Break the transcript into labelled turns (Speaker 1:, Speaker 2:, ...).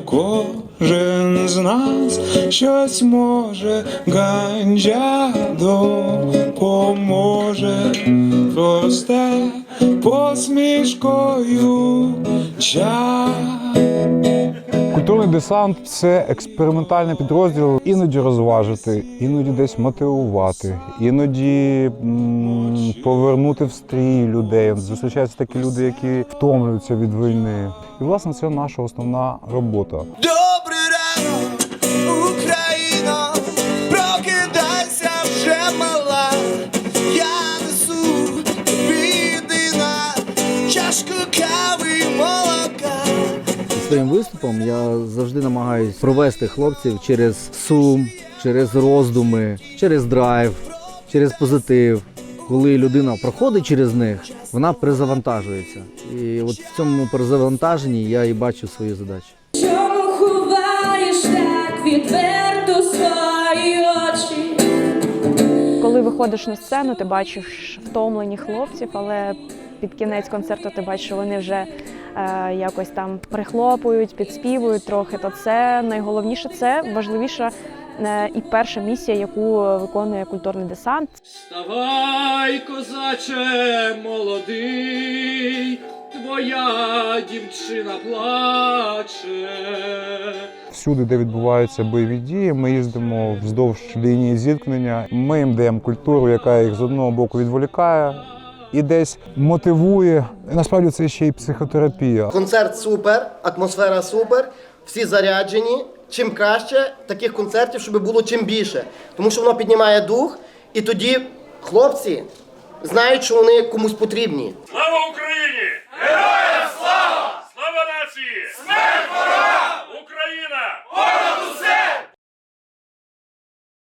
Speaker 1: Кожен з нас щось може, ганджа допоможе, просте посмішкою чай.
Speaker 2: Культурний десант це експериментальний підрозділ. Іноді розважити, іноді десь мотивувати, іноді м, повернути в стрій людей. Зустрічаються такі люди, які втомлюються від війни. І власне це наша основна робота.
Speaker 3: Добрий ранок, Україно, прокидайся вже мала. Я несу тобі єдина чашку кави і молока.
Speaker 4: Своїм виступом я завжди намагаюсь провести хлопців через сум, через роздуми, через драйв, через позитив. Коли людина проходить через них, вона перезавантажується. І от в цьому перезавантаженні я і бачу свою задачу.
Speaker 5: Чому ховаєш так відверто свої очі?
Speaker 6: Коли виходиш на сцену, ти бачиш втомлені хлопців, але під кінець концерту ти бачиш, що вони вже е, якось там прихлопують, підспівують трохи. То це найголовніше, це важливіша і перша місія, яку виконує культурний десант.
Speaker 7: Вставай, козаче молодий, твоя дівчина плаче.
Speaker 2: Всюди, де відбуваються бойові дії, ми їздимо вздовж лінії зіткнення. Ми їм даємо культуру, яка їх з одного боку відволікає і десь мотивує. Насправді це ще й психотерапія.
Speaker 8: Концерт супер, атмосфера супер, всі заряджені. Чим краще таких концертів, щоб було чим більше. Тому що воно піднімає дух, і тоді хлопці знають, що вони комусь потрібні.
Speaker 9: Слава Україні! Героям слава!